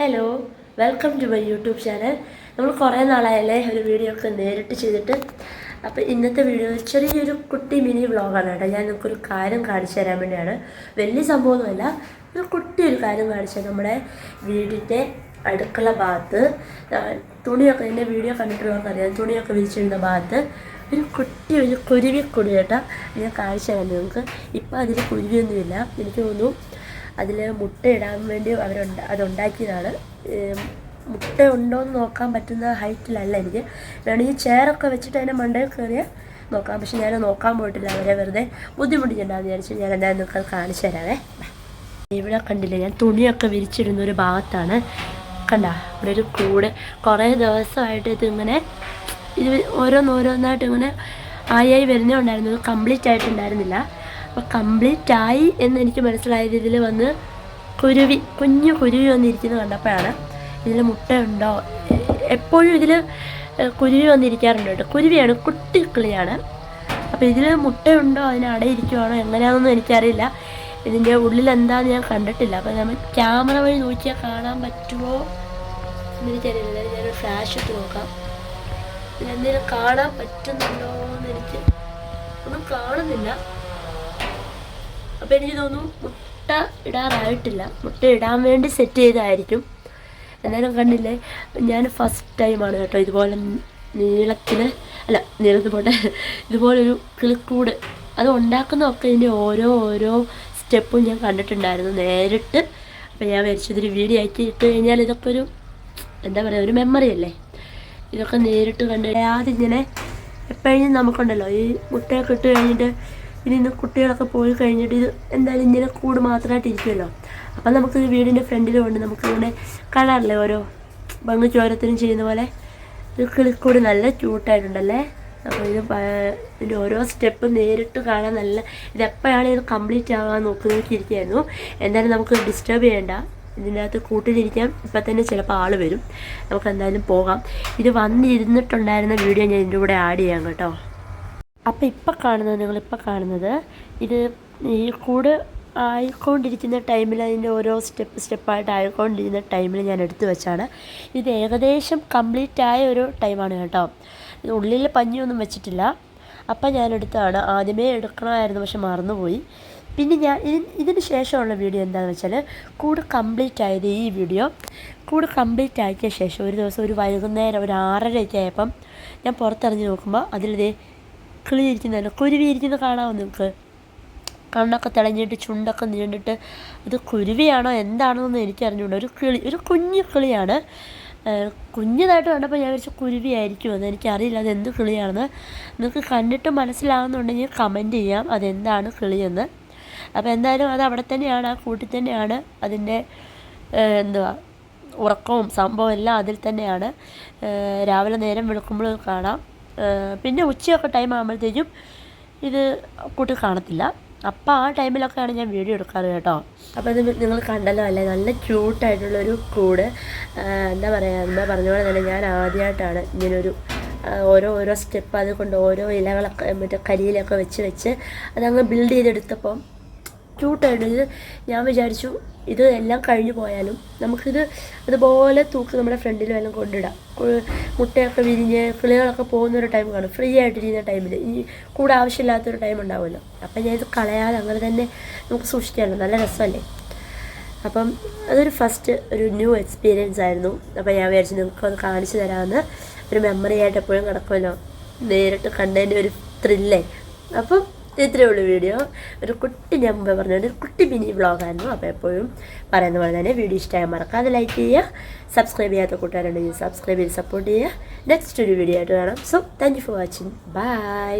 Hello welcome to my YouTube channel നമ്മൾ കുറേ നാളായാലേ ഒരു വീഡിയോ ഒക്കെ നേരിട്ട് ചെയ്തിട്ട്. അപ്പോൾ ഇന്നത്തെ വീഡിയോ ചെറിയൊരു കുട്ടി മിനി വ്ളോഗാണ് കേട്ടോ. ഞാൻ നിങ്ങൾക്കൊരു കാര്യം കാണിച്ചു തരാൻ വേണ്ടിയാണ്. വലിയ സംഭവമൊന്നുമല്ല ഒരു കുട്ടി ഒരു കാര്യം കാണിച്ചത് നമ്മുടെ വീടിന്റെ അടുക്കള ഭാഗത്ത് തുണിയൊക്കെ എന്റെ വീഡിയോ കണ്ടിട്ടുള്ളവർക്ക് അറിയാം തുണിയൊക്കെ വിരിച്ചിരുന്ന ഭാഗത്ത് ഒരു കുട്ടി ഒരു കുരുവി കുടി കേട്ടോ. ഞാൻ കാണിച്ചു തരാം നിങ്ങൾക്ക്. ഇപ്പം അതിൽ കുരുവിയൊന്നുമില്ല. എനിക്ക് തോന്നുന്നു അതിൽ മുട്ട ഇടാൻ വേണ്ടി അവരുണ്ട അതുണ്ടാക്കിയതാണ് മുട്ട ഉണ്ടോ എന്ന് നോക്കാൻ പറ്റുന്ന ഹൈറ്റിലല്ല എനിക്ക്. വേണമെങ്കിൽ ചെയറൊക്കെ വെച്ചിട്ട് അതിന്റെ മണ്ടയിൽ കയറിയാൽ നോക്കാം. പക്ഷെ ഞാൻ നോക്കാൻ പോയിട്ടില്ല അവരെ വെറുതെ ബുദ്ധിമുട്ടിച്ചിട്ടുണ്ടാകുന്ന വിചാരിച്ചു ഞാൻ എന്തായാലും നിങ്ങൾക്ക് കാണിച്ചു തരാവേ. ഇവിടെ കണ്ടില്ല ഞാൻ തുണിയൊക്കെ വിരിച്ചിരുന്ന ഒരു ഭാഗത്താണ്. കണ്ട ഇവിടെ ഒരു കൂട്. കുറേ ദിവസമായിട്ട് ഇതിങ്ങനെ ഇത് ഓരോന്നോരോന്നായിട്ട് ഇങ്ങനെ ആയി ആയി വരുന്നേ ഉണ്ടായിരുന്നു. കംപ്ലീറ്റ് ആയിട്ടുണ്ടായിരുന്നില്ല. അപ്പോൾ കംപ്ലീറ്റ് ആയി എന്ന് എനിക്ക് മനസ്സിലായത് ഇതിൽ വന്ന് കുരുവി കുഞ്ഞു കുരുവി വന്നിരിക്കുന്നത് കണ്ടപ്പോഴാണ്. ഇതിൽ മുട്ടയുണ്ടോ എപ്പോഴും ഇതിൽ കുരുവി വന്നിരിക്കാറുണ്ട് കേട്ടോ. കുരുവിയാണ് കുട്ടി കിളിയാണ്. അപ്പോൾ ഇതിൽ മുട്ടയുണ്ടോ അതിന് അടയിരിക്കുവാണോ എങ്ങനെയാണെന്നൊന്നും എനിക്കറിയില്ല. ഇതിന്റെ ഉള്ളിൽ എന്താന്ന് ഞാൻ കണ്ടിട്ടില്ല. അപ്പോൾ നമ്മൾ ക്യാമറ വഴി നോക്കിയാൽ കാണാൻ പറ്റുമോ? എനിക്കറിയില്ല ഞാനൊരു ഫ്ലാഷ് ഇട്ട് നോക്കാം. ഇതിലെന്തെങ്കിലും കാണാൻ പറ്റുന്നുണ്ടോ എന്ന് എനിക്ക് ഒന്നും കാണുന്നില്ല. അപ്പോൾ എനിക്ക് തോന്നുന്നു മുട്ട ഇടാറായിട്ടില്ല. മുട്ട ഇടാൻ വേണ്ടി സെറ്റ് ചെയ്തായിരിക്കും. എന്നാലും കണ്ടില്ലേ ഞാൻ ഫസ്റ്റ് ടൈമാണ് കേട്ടോ ഇതുപോലെ നീളത്തിന് അല്ല നീളത്തിൽ പോട്ടെ ഇതുപോലൊരു കിളിക്കൂട് അത് ഉണ്ടാക്കുന്നതൊക്കെ ഇതിന്റെ ഓരോ ഓരോ സ്റ്റെപ്പും ഞാൻ കണ്ടിട്ടുണ്ടായിരുന്നു നേരിട്ട്. അപ്പോൾ ഞാൻ വരച്ചതൊരു വീഡിയോ ആക്കി ഇട്ട് കഴിഞ്ഞാൽ ഇതൊക്കെ ഒരു എന്താ പറയുക ഒരു മെമ്മറി അല്ലേ? ഇതൊക്കെ നേരിട്ട് കണ്ട് ഇങ്ങനെ എപ്പോഴും നമുക്കുണ്ടല്ലോ ഈ മുട്ടയൊക്കെ ഇട്ട് കഴിഞ്ഞിട്ട് ഇനി ഇന്ന് കുട്ടികളൊക്കെ പോയി കഴിഞ്ഞിട്ട് ഇത് എന്തായാലും ഇങ്ങനെ കൂട് മാത്രമായിട്ട് ഇരിക്കുമല്ലോ. അപ്പം നമുക്ക് വീടിന്റെ ഫ്രണ്ടിലും ഉണ്ട് നമുക്ക് ഇങ്ങനെ ഓരോ ഭംഗി ചോരത്തിനും ചെയ്യുന്ന പോലെ. ഇത് കിളിക്കൂട് നല്ല ക്യൂട്ടായിട്ടുണ്ടല്ലേ? അപ്പോൾ ഇത് ഇതിന്റെ ഓരോ സ്റ്റെപ്പ് നേരിട്ട് കാണാൻ നല്ല ഇതെപ്പോഴാണ് ഇത് കംപ്ലീറ്റ് ആകാൻ നോക്കി നോക്കിയിരിക്കുകയായിരുന്നു എന്തായാലും നമുക്ക് ഡിസ്റ്റർബ് ചെയ്യേണ്ട. ഇതിന്റെ അകത്ത് കൂട്ടിലിരിക്കാൻ ഇപ്പം തന്നെ ചിലപ്പോൾ ആൾ വരും. നമുക്ക് എന്തായാലും പോകാം. ഇത് വന്നിരുന്നിട്ടുണ്ടായിരുന്ന വീഡിയോ ഞാൻ ഇതിന്റെ കൂടെ ആഡ് ചെയ്യാം കേട്ടോ. അപ്പോൾ ഇപ്പം കാണുന്നത് നിങ്ങളിപ്പോൾ കാണുന്നത് ഇത് ഈ കൂട് ആയിക്കൊണ്ടിരിക്കുന്ന ടൈമിൽ അതിന്റെ ഓരോ സ്റ്റെപ്പ് സ്റ്റെപ്പായിട്ട് ആയിക്കൊണ്ടിരിക്കുന്ന ടൈമിൽ ഞാൻ എടുത്തു വെച്ചാണ്. ഇത് ഏകദേശം കംപ്ലീറ്റ് ആയ ഒരു ടൈമാണ് കേട്ടോ. ഉള്ളിൽ പഞ്ഞിയൊന്നും വെച്ചിട്ടില്ല. അപ്പം ഞാൻ എടുത്തതാണ് ആദ്യമേ എടുക്കണമായിരുന്നു പക്ഷെ മറന്നുപോയി. പിന്നെ ഞാൻ ഇതിന് ശേഷമുള്ള വീഡിയോ എന്താണെന്ന് വെച്ചാൽ കൂട് കംപ്ലീറ്റ് ആയത് ഈ വീഡിയോ. കൂട് കംപ്ലീറ്റ് ആക്കിയ ശേഷം ഒരു ദിവസം ഒരു വൈകുന്നേരം ഒരു ആറരയൊക്കെ ആയപ്പം ഞാൻ പുറത്തിറങ്ങി നോക്കുമ്പോൾ അതിലിതേ കിളി ഇരിക്കുന്നതല്ല കുരുവി ഇരിക്കുന്നത് കാണാമോ നിങ്ങൾക്ക് കണ്ണൊക്കെ തിളഞ്ഞിട്ട് ചുണ്ടൊക്കെ നീണ്ടിട്ട് ഇത് കുരുവിയാണോ എന്താണോ എന്ന് എനിക്ക് അറിഞ്ഞുകൂടാ ഒരു കിളി ഒരു കുഞ്ഞു കിളിയാണ്. കുഞ്ഞതായിട്ട് കണ്ടപ്പോൾ ഞാൻ വിചാരിച്ചു കുരുവിയായിരിക്കും അത് എനിക്കറിയില്ല അത് എന്ത് കിളിയാണെന്ന്. നിങ്ങൾക്ക് കണ്ടിട്ട് മനസ്സിലാവുന്നുണ്ടെങ്കിൽ കമന്റ് ചെയ്യാം. അതെന്താണ് കിളിയെന്ന്. അപ്പോൾ എന്തായാലും അത് അവിടെ തന്നെയാണ് ആ കൂട്ടിൽ തന്നെയാണ്. അതിന്റെ എന്തുവാ ഉറക്കവും സംഭവം എല്ലാം അതിൽ തന്നെയാണ്. രാവിലെ നേരം വെളുക്കുമ്പോൾ കാണാം. പിന്നെ ഉച്ചയൊക്കെ ടൈം ആകുമ്പോഴത്തേക്കും ഇത് കൂട്ടി കാണത്തില്ല. അപ്പോൾ ആ ടൈമിലൊക്കെയാണ് ഞാൻ വീഡിയോ എടുക്കാറ് കേട്ടോ. അപ്പോൾ ഇത് നിങ്ങൾ കണ്ടല്ലോ അല്ലേ? നല്ല ക്യൂട്ടായിട്ടുള്ളൊരു കൂട്. എന്താ പറയുക എന്താ പറഞ്ഞ പോലെ തന്നെ ഞാൻ ആദ്യമായിട്ടാണ് ഇങ്ങനൊരു ഓരോ ഓരോ സ്റ്റെപ്പ് അതുകൊണ്ട് ഓരോ ഇലകളൊക്കെ മറ്റേ കരിയിലൊക്കെ വെച്ച് വെച്ച് അതങ്ങ് ബിൽഡ് ചെയ്തെടുത്തപ്പം ക്യൂട്ടായിട്ട് ഇത് ഞാൻ വിചാരിച്ചു ഇത് എല്ലാം കഴിഞ്ഞു പോയാലും നമുക്കിത് അതുപോലെ തൂക്കി നമ്മുടെ ഫ്രണ്ടിൽ വല്ലതും കൊണ്ടിടാം. മുട്ടയൊക്കെ വിരിഞ്ഞ് കിളികളൊക്കെ പോകുന്ന ഒരു ടൈം കാണും. ഫ്രീ ആയിട്ടിരിക്കുന്ന ടൈമിൽ ഈ കൂടെ ആവശ്യമില്ലാത്തൊരു ടൈം ഉണ്ടാവുമല്ലോ. അപ്പം ഞാൻ ഇത് കളയാതെ അങ്ങനെ തന്നെ നമുക്ക് സൂക്ഷിക്കാമല്ലോ. നല്ല രസമല്ലേ? അപ്പം അതൊരു ഫസ്റ്റ് ഒരു ന്യൂ എക്സ്പീരിയൻസ് ആയിരുന്നു. അപ്പം ഞാൻ വിചാരിച്ചു നിങ്ങൾക്ക് അത് കാണിച്ചു തരാമെന്ന് ഒരു മെമ്മറി ആയിട്ട് എപ്പോഴും കിടക്കുമല്ലോ. നേരിട്ട് കണ്ടതിന്റെ ഒരു ത്രില്ലേ അപ്പം ഇത്രയേ ഉള്ളൂ വീഡിയോ. ഒരു കുട്ടി ഞാൻ മുമ്പേ പറഞ്ഞ ഒരു കുട്ടി മിനി വ്ളോഗായിരുന്നു. അപ്പോൾ എപ്പോഴും പറയുന്ന പോലെ തന്നെ വീഡിയോ ഇഷ്ടമായി മറക്കാതെ ലൈക്ക് ചെയ്യുക. സബ്സ്ക്രൈബ് ചെയ്യാത്ത കൂട്ടുകാരുണ്ടെങ്കിൽ സബ്സ്ക്രൈബ് ചെയ്ത് സപ്പോർട്ട് ചെയ്യുക. നെക്സ്റ്റ് ഒരു വീഡിയോ ആയിട്ട് കാണാം. So thank you for watching bye